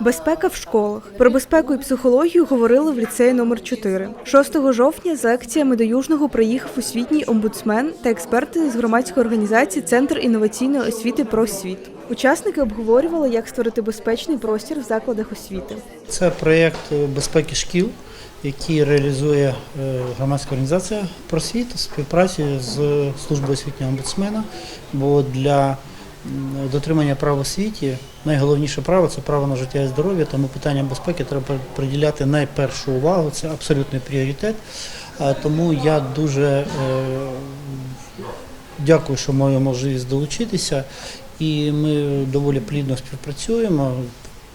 Безпека в школах. Про безпеку і психологію говорили в ліцеї номер 4 6 жовтня з лекціями до Южного приїхав освітній омбудсмен та експерти з громадської організації Центр інноваційної освіти «Просвіт». Учасники обговорювали, як створити безпечний простір в закладах освіти. Це проєкт безпеки шкіл, який реалізує е, громадська організація просвіт у співпраці з службою освітнього омбудсмена. Бо для дотримання прав у освіті найголовніше право це право на життя і здоров'я, тому питання безпеки треба приділяти найпершу увагу. Це абсолютний пріоритет. Тому я дуже е, дякую, що маю можливість долучитися. І ми доволі плідно співпрацюємо,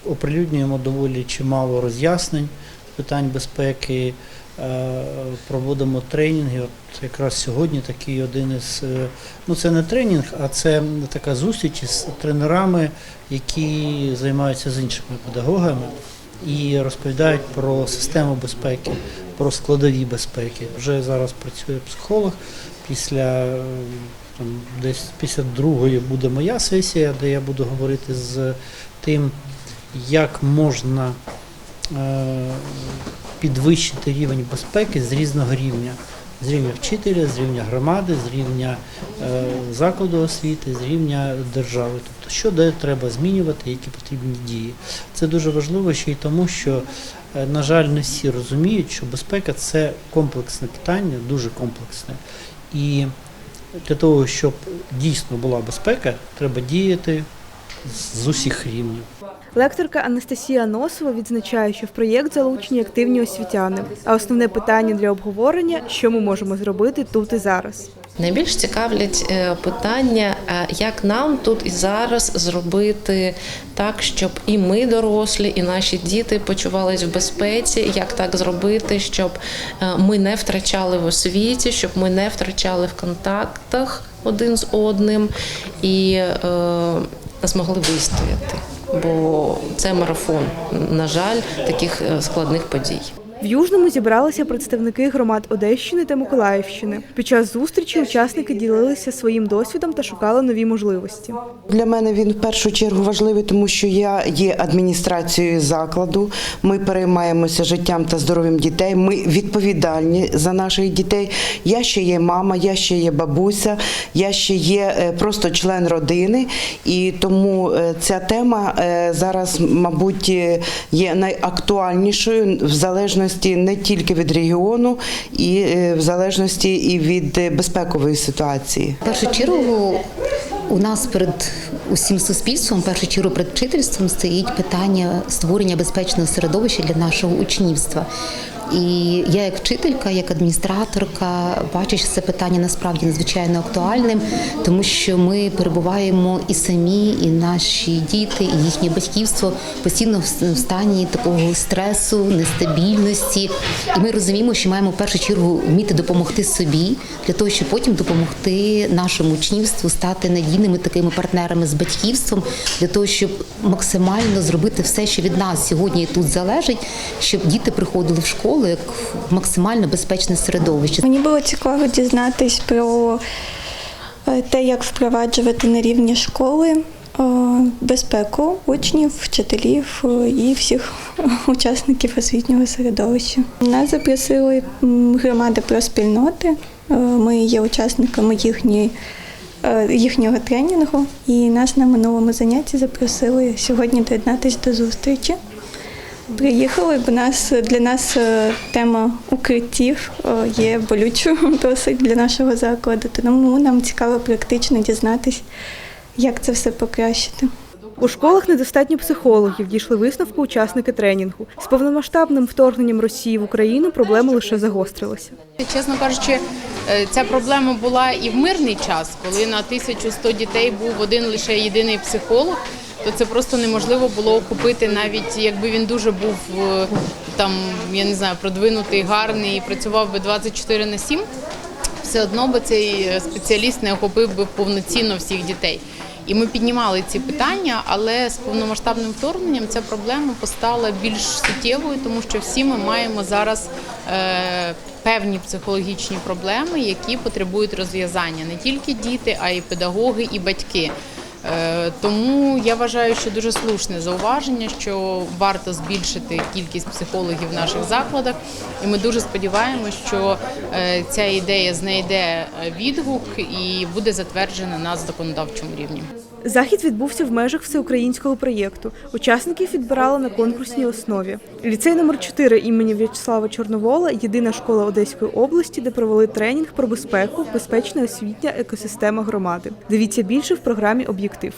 оприлюднюємо доволі чимало роз'яснень з питань безпеки, проводимо тренінги. От якраз сьогодні такий один із е, ну це не тренінг, а це така зустріч з тренерами, які займаються з іншими педагогами і розповідають про систему безпеки, про складові безпеки. Вже зараз працює психолог. Після е, там, десь після другої буде моя сесія, де я буду говорити з тим, як можна е, підвищити рівень безпеки з різного рівня. З рівня вчителя, з рівня громади, з рівня е, закладу освіти, з рівня держави. Тобто, що де треба змінювати, які потрібні дії. Це дуже важливо ще й тому, що, е, на жаль, не всі розуміють, що безпека це комплексне питання, дуже комплексне. І для того, щоб дійсно була безпека, треба діяти з усіх рівнів. Лекторка Анастасія Носова відзначає, що в проєкт залучені активні освітяни. А основне питання для обговорення що ми можемо зробити тут і зараз. Найбільш цікавлять е, питання, е, як нам тут і зараз зробити так, щоб і ми дорослі, і наші діти почувались в безпеці. Як так зробити, щоб е, ми не втрачали в освіті, щоб ми не втрачали в контактах один з одним і е, змогли вистояти. Бо це марафон, на жаль, таких е, складних подій. В Южному зібралися представники громад Одещини та Миколаївщини. Під час зустрічі учасники ділилися своїм досвідом та шукали нові можливості. Для мене він в першу чергу важливий, тому що я є адміністрацією закладу. Ми переймаємося життям та здоров'ям дітей. Ми відповідальні за наших дітей. Я ще є мама, я ще є бабуся, я ще є е, просто член родини, і тому е, ця тема е, зараз, мабуть, є найактуальнішою в залежності не тільки від регіону, і е, в залежності і від е, безпекової ситуації. В першу чергу у нас перед усім суспільством, в першу чергу перед вчительством стоїть питання створення безпечного середовища для нашого учнівства. І я, як вчителька, як адміністраторка, бачу, що це питання насправді надзвичайно актуальним, тому що ми перебуваємо і самі, і наші діти, і їхнє батьківство постійно в стані такого стресу, нестабільності. І ми розуміємо, що маємо в першу чергу вміти допомогти собі для того, щоб потім допомогти нашому учнівству стати надійними такими партнерами з батьківством, для того, щоб максимально зробити все, що від нас сьогодні і тут залежить, щоб діти приходили в школу як в максимально безпечне середовище. Мені було цікаво дізнатись про е, те, як впроваджувати на рівні школи е, безпеку учнів, вчителів е, і всіх учасників освітнього середовища. Нас запросили громади про спільноти. Ми є учасниками їхньої. Е, Їхнього тренінгу, і нас на минулому занятті запросили сьогодні доєднатися до зустрічі. Приїхали, бо нас для нас е, тема укриттів е, є болючою досить для нашого закладу. Тому нам цікаво практично дізнатись, як це все покращити. У школах недостатньо психологів. Дійшли висновку учасники тренінгу. З повномасштабним вторгненням Росії в Україну проблема лише загострилася. Чесно кажучи, ця проблема була і в мирний час, коли на 1100 дітей був один лише єдиний психолог, то це просто неможливо було охопити, навіть якби він дуже був е, там, я не знаю, продвинутий, гарний і працював би 24 на 7, все одно би цей е, спеціаліст не охопив би повноцінно всіх дітей. І ми піднімали ці питання, але з повномасштабним вторгненням ця проблема постала більш суттєвою, тому що всі ми маємо зараз е, певні психологічні проблеми, які потребують розв'язання не тільки діти, а й педагоги і батьки. Е, Тому я вважаю, що дуже слушне зауваження, що варто збільшити кількість психологів в наших закладах. І ми дуже сподіваємося, що е, ця ідея знайде е, відгук і буде затверджена на законодавчому рівні. Захід відбувся в межах всеукраїнського проєкту. Учасників відбирали на конкурсній основі. Ліцей номер 4 імені В'ячеслава Чорновола єдина школа Одеської області, де провели тренінг про безпеку, безпечна освітня екосистема громади. Дивіться більше в програмі Об'єктив.